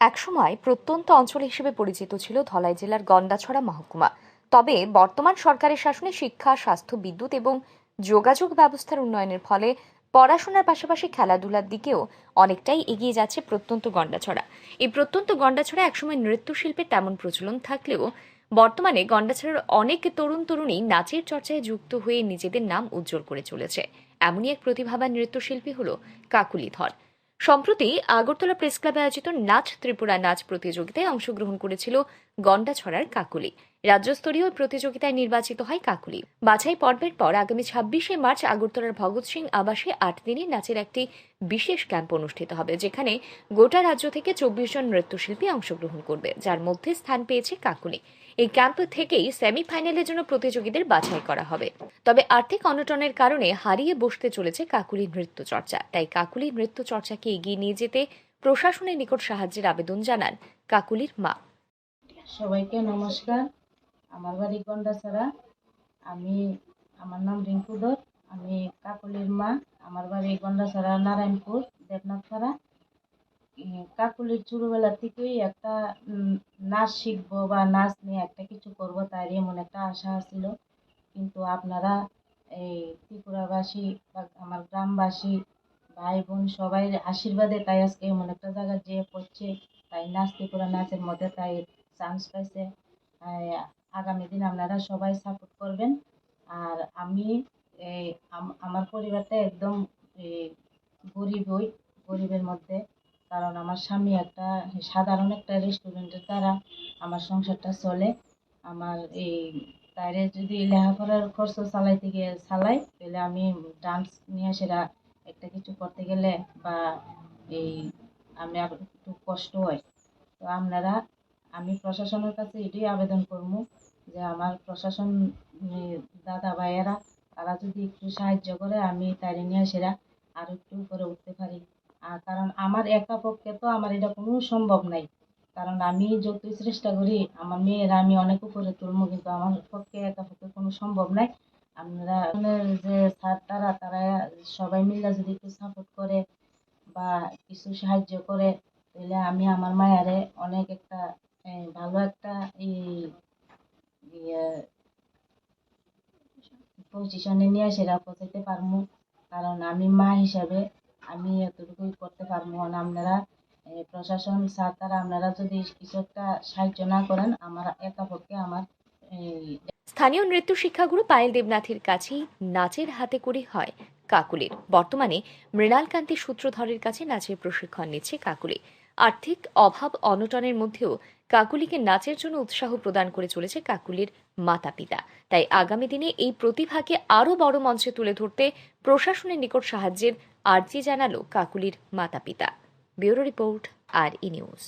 একসময় প্রত্যন্ত অঞ্চল হিসেবে পরিচিত ছিল ধলাই জেলার গন্ডাছড়া মহকুমা। তবে বর্তমান সরকারের শাসনে শিক্ষা, স্বাস্থ্য, বিদ্যুৎ এবং যোগাযোগ ব্যবস্থার উন্নয়নের ফলে পড়াশোনার পাশাপাশি খেলাধুলার দিকেও অনেকটাই এগিয়ে যাচ্ছে প্রত্যন্ত গন্ডাছড়া। এই প্রত্যন্ত গন্ডাছড়া একসময় নৃত্যশিল্পের তেমন প্রচলন থাকলেও বর্তমানে গন্ডাছড়ার অনেক তরুণ তরুণী নাচের চর্চায় যুক্ত হয়ে নিজেদের নাম উজ্জ্বল করে চলেছে। এমনই এক প্রতিভাবান নৃত্যশিল্পী হল কাকুলি ধর। সম্প্রতি আগরতলা প্রেস ক্লাবে আয়োজিত নাচ ত্রিপুরা নাচ প্রতিযোগিতায় অংশগ্রহণ করেছিল গন্ডাছড়ার কাকুলি। রাজ্যস্তরীয় প্রতিযোগিতায় নির্বাচিত হয় কাকুলি। বাছাই পর্বের পর আগামী ছাব্বিশে মার্চ আগরতলার ভগৎ সিং আবাসে আট দিনের নাচের একটি বিশেষ ক্যাম্প অনুষ্ঠিত হবে, যেখানে গোটা রাজ্য থেকে চব্বিশ জন নৃত্যশিল্পী অংশগ্রহণ করবে, যার মধ্যে স্থান পেয়েছে কাকুলি। এই ক্যাম্প থেকেই সেমিফাইনালের জন্য প্রতিযোগীদের বাছাই করা হবে। তবে আর্থিক অনটনের কারণে হারিয়ে বসতে চলেছে কাকুলি নৃত্য চর্চা তাই কাকুলি নৃত্য চর্চাকে এগিয়ে নিয়ে যেতে প্রশাসনের নিকট সাহায্যের আবেদন জানান কাকুলির মা। সবাইকে নমস্কার। আমার বাড়ি গন্ডাছড়া। আমি আমার নাম রিঙ্কু দর আমি কাকুলির মা। আমার বাড়ি গন্ডাছড়া নারায়ণপুর দেবনাথপাড়া উম, কাকুলির ছোটোবেলা থেকেই একটা নাচ শিখব বা নাচ নিয়ে একটা কিছু করব তাই এমন একটা আশা ছিল কিন্তু আপনারা এই ত্রিপুরাবাসী বা আমার গ্রামবাসী ভাই বোন সবাই আশীর্বাদে তাই আজকে এমন একটা জায়গায় যেয়ে পড়ছে তাই নাচ ত্রিপুরা নাচের মধ্যে তাই চান্স পাইছে আগামী দিন আপনারা সবাই সাপোর্ট করবেন। আর আমি আমার পরিবারটা একদম এই, গরিবই গরিবের মধ্যে। কারণ আমার স্বামী একটা সাধারণ একটা রেস্টুরেন্টের দ্বারা আমার সংসারটা চলে। আমার এই তাইরে যদি লেখাপড়ার খরচ চালাইতে গিয়ে চালাই তাহলে আমি ডান্স নিয়ে সেটা একটা কিছু করতে গেলে বা এই আমি একটু কষ্ট হয়। তো আপনারা আমি প্রশাসনের কাছে এটাই আবেদন করব যে আমার প্রশাসন দাদা ভাইয়েরা, তারা যদি একটু সাহায্য করে, আমি তাইরে নিয়ে সেরা আর একটু উপরে উঠতে পারি। আর কারণ আমার একা পক্ষে তো আমার এটা কোনো সম্ভব নাই। কারণ আমি যতই চেষ্টা করি, আমার মেয়েরা আমি অনেক উপরে তুলবো, কিন্তু আমার পক্ষে, একা পক্ষে কোনো সম্ভব নাই। আমরা যে স্যার তারা তারা সবাই মিলে যদি একটু সাপোর্ট করে বা কিছু সাহায্য করে, তাহলে আমি আমার মায়ারে অনেক একটা ভালো একটা এই ইয়ে পজিশনে নিয়ে সেরা পৌঁছাতে পারব কারণ আমি মা হিসাবে আমি এতটুকুই করতে পারব না আপনারা প্রশাসন স্যার তারা আপনারা যদি কিছু একটা সাহায্য না করেন, আমার একা পক্ষে আমার স্থানীয় নৃত্য শিক্ষাগুরু পায়েল দেবনাথের কাছেই নাচের হাতে করি হয় কাকুলির। বর্তমানে মৃণালকান্তি সূত্রধরের কাছে নাচের প্রশিক্ষণ নিচ্ছে কাকুলি। আর্থিক অভাব অনটনের মধ্যেও কাকুলিকে নাচের জন্য উৎসাহ প্রদান করে চলেছে কাকুলির মাতা পিতা তাই আগামী দিনে এই প্রতিভাকে আরও বড় মঞ্চে তুলে ধরতে প্রশাসনের নিকট সাহায্যের আর্জি জানালো কাকুলির মাতা পিতা bureau report, R E news.